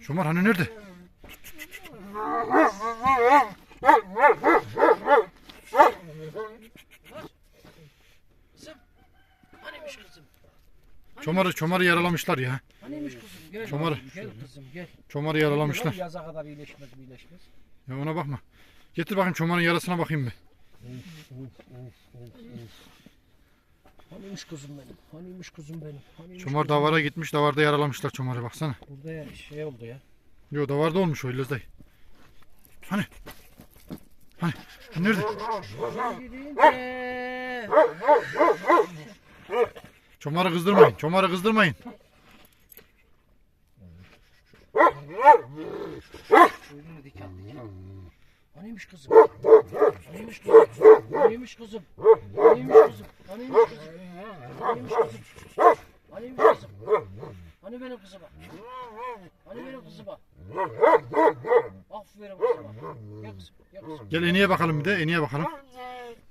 Çomar hani nerede? Çomarı çomarı yaralamışlar ya. Haniymiş kızım? Gel. Çomarı. Kızım gel. Çomarı yaralamışlar. Yaza kadar iyileşmez iyileşmez. Ya ona bakma. Getir bakayım çomarın yarasına bakayım bir. Haniymiş kızım benim? Haniymiş kızım benim? Haniymiş Çomar kızım? davara gitmiş. Davarda yaralamışlar çomarı baksana. Burada ya şey oldu ya. Yo davarda olmuş o İlyas dayı. Hani? Hani? Nerede? Gidince. Çomarı kızdırmayın. Çomarı kızdırmayın. Şöyle diken diken. Haniymiş kızım? Haniymiş kızım? Haniymiş kızım? Haniymiş kızım? Haniymiş kızım? Haniymiş kızım? Haniymiş kızım? Hani benim kızıma? Hani benim kızıma? Aferin kızıma. Gel kızım, gel kızım. Gel eniye bakalım bir de eniye bakalım.